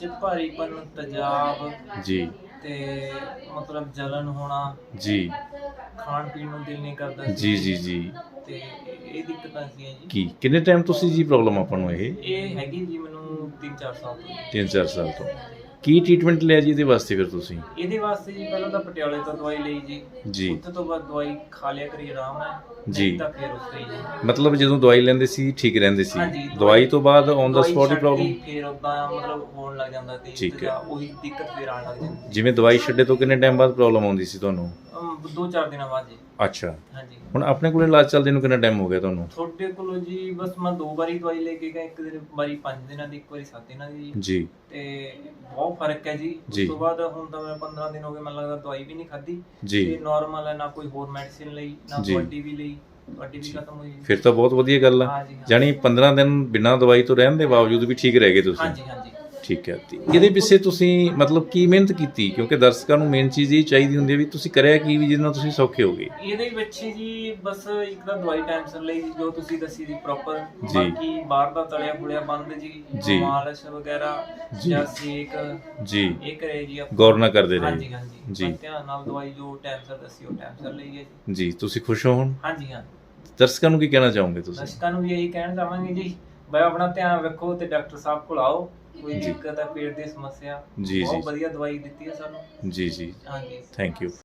ਵਿੱਚ ਭਾਰੀਪਨ ਤੇਜ਼ਾਬ ਜੀ। ਤੇ ਮਤਲਬ ਜਲਨ ਹੋਣਾ। ਜੀ। ਖਾਣ ਪੀਣ ਨੂੰ ਦਿਲ ਨਹੀਂ ਕਰਦਾ ਜੀ ਜੀ ਜੀ। ਤੇ ਇਹ ਦਿੱਕਤਾਂ ਸੀ ਜੀ। ਕੀ ਕਿੰਨੇ ਟਾਈਮ ਤੋਂ ਸੀ ਜੀ ਪ੍ਰੋਬਲਮ ਆਪਾਂ ਨੂੰ ਇਹ? ਇਹ ਹੈਗੀ ਜੀ ਮੈਨੂੰ 3-4 ਸਾਲ ਤੋਂ। 3-4 ਸਾਲ ਤੋਂ। ਕੀ ਟ੍ਰੀਟਮੈਂਟ ਲਿਆ ਜੀ ਇਹਦੇ ਵਾਸਤੇ ਫਿਰ ਤੁਸੀਂ? ਇਹਦੇ ਵਾਸਤੇ ਜੀ ਪਹਿਲਾਂ ਤਾਂ ਪਟਿਆਲੇ ਤੋਂ ਦਵਾਈ ਲਈ ਜੀ। ਜੀ। ਉੱਥੇ ਤੋਂ ਬਾਅਦ ਦਵਾਈ ਖਾ ਲਿਆ ਕਰੀ ਆਰਾਮ ਨਾਲ। ਜੀ। ਤਾਂ ਫਿਰ ਉਸ ਤੇ ਜੀ। ਮਤਲਬ ਜਦੋਂ ਦਵਾਈ ਲੈਂਦੇ ਸੀ ਠੀਕ ਰਹਿੰਦੇ ਸੀ। ਦਵਾਈ ਤੋਂ ਬਾਅਦ ਔਨ ਦਾ ਸਪੌਟ ਹੀ ਪ੍ਰੋਬਲਮ ਫਿਰ ਉਦਾਂ ਮਤਲਬ ਹੋਣ ਲੱਗ ਜਾਂਦਾ ਤੇ ਹੈ। ਉਹੀ ਦਿੱਕਤ ਫਿਰ ਆਉਣ ਲੱਗ ਜਾਂਦੀ। ਜਿਵੇਂ ਦਵਾਈ ਛੱਡੇ ਤੋਂ ਕਿੰਨੇ ਟਾਈਮ ਬਾਅਦ ਪ੍ਰੋਬਲਮ ਆਉਂਦੀ ਸੀ ਤੁਹਾਨੂੰ? ਦੋ ਚਾਰ ਦਿਨਾਂ ਬਾਅਦ ਜੀ। ਅੱਛਾ। ਹਾਂਜੀ। ਹੁਣ ਆਪਣੇ ਕੋਲ ਇਲਾਜ ਚੱਲਦੇ ਨੂੰ ਕਿੰਨਾ ਟਾਈਮ ਹੋ ਗਿਆ ਤੁਹਾਨੂੰ? ਤੁਹਾਡੇ ਕੋਲੋਂ ਜੀ ਬਸ ਮੈਂ ਦੋ ਵਾਰੀ ਦਵਾਈ ਲੈ ਕੇ ਗਿਆ ਇੱਕ ਦਿਨ ਵਾਰੀ 5 ਦਿਨਾਂ ਦੀ ਇੱਕ ਵਾਰੀ 7 ਦਿਨਾਂ ਦੀ ਜੀ। ਤੇ ਬਹੁਤ ਫ਼ਰਕ ਹੈ ਜੀ। ਉਸ। ਤੋਂ ਬਾਅਦ ਹੁਣ ਤਾਂ ਮੈਂ 15 ਦਿਨ ਹੋ ਗਏ ਮੈਨੂੰ ਲੱਗਦਾ ਦਵਾਈ ਵੀ ਨਹੀਂ ਖਾਧੀ। ਜੀ। ਤੇ ਨਾਰਮਲ ਹੈ ਨਾ ਕੋਈ ਹੋਰ ਮੈਡੀਸਿਨ ਲਈ ਨਾ। ਤੁਹਾਡੀ ਵੀ ਲਈ ਤੁਹਾਡੀ ਵੀ ਖਤਮ ਹੋਈ। ਫਿਰ ਤਾਂ ਬਹੁਤ ਵਧੀਆ ਗੱਲ ਆ। ਜਾਨੀ 15 ਦਿਨ ਬਿਨਾਂ ਦਵਾਈ ਤੋਂ ਰਹਿਣ ਦੇ ਬਾਵਜੂਦ ਵੀ ਠੀਕ ਰਹਿ ਗਏ ਤੁਸੀਂ। ਹਾਂਜੀ ਹਾਂਜੀ। ਠੀਕ ਹੈ ਤੇ ਇਹਦੇ ਪਿੱਛੇ ਤੁਸੀਂ ਮਤਲਬ ਕੀ ਮਿਹਨਤ ਕੀਤੀ? ਕਿਉਂਕਿ ਦਰਸ਼ਕਾਂ ਨੂੰ ਮੇਨ ਚੀਜ਼ ਇਹ ਚਾਹੀਦੀ ਹੁੰਦੀ ਹੈ ਵੀ ਤੁਸੀਂ ਕਰਿਆ ਕੀ ਵੀ ਜਿਹਦੇ ਨਾਲ ਤੁਸੀਂ ਸੌਖੇ ਹੋਗੇ ਇਹਦੇ ਵਿੱਚ ਜੀ ਬਸ ਇੱਕ ਤਾਂ ਦਵਾਈ ਟਾਈਮ ਸਿਰ ਲਈ ਜੋ ਤੁਸੀਂ ਦੱਸੀ ਦੀ ਪ੍ਰੋਪਰ ਜੀ। ਬਾਕੀ ਬਾਹਰ ਦਾ ਤਲਿਆ ਫੁਲਿਆ ਬੰਦ ਜੀ ਜੀ। ਮਾਲਸ਼ ਵਗੈਰਾ ਜੀ। ਜਾਂ ਸੇਕ ਜੀ। ਇਹ ਕਰੇ ਜੀ ਆਪਾਂ। ਗੌਰ ਨਾ ਕਰਦੇ ਰਹੇ। ਹਾਂਜੀ ਹਾਂਜੀ। ਜੀ। ਬਸ ਧਿਆਨ ਨਾਲ ਦਵਾਈ ਜੋ ਟਾਈਮ ਸਿਰ ਦੱਸੀ ਉਹ ਟਾਈਮ ਸਿਰ ਲਈ ਹੈ ਜੀ। ਜੀ ਤੁਸੀਂ ਖੁਸ਼ ਹੋ ਹੁਣ? ਹਾਂਜੀ ਹਾਂ ਦਰਸ਼ਕਾਂ ਨੂੰ ਕੀ ਕਹਿਣਾ ਚਾਹੋਗੇ ਤੁਸੀਂ? ਦਰਸ਼ਕਾਂ ਨੂੰ ਵੀ ਇਹੀ ਕਹਿਣਾ ਚਾਹਾਂਗੇ ਜੀ। ਬਈ ਆਪਣਾ ਧਿਆਨ ਰੱਖੋ ਤੇ ਡਾਕਟਰ ਸਾਹਿਬ ਕੋਲ ਆਓ ਕੋਈ। ਦਿੱਕਤ ਹੈ ਪੇਟ ਦੀ ਸਮੱਸਿਆ ਜੀ, ਜੀ। ਬਹੁਤ ਵਧੀਆ ਦਵਾਈ ਦਿੱਤੀ ਹੈ ਸਾਨੂੰ ਜੀ ਜੀ ਹਾਂਜੀ ਥੈਂਕ ਯੂ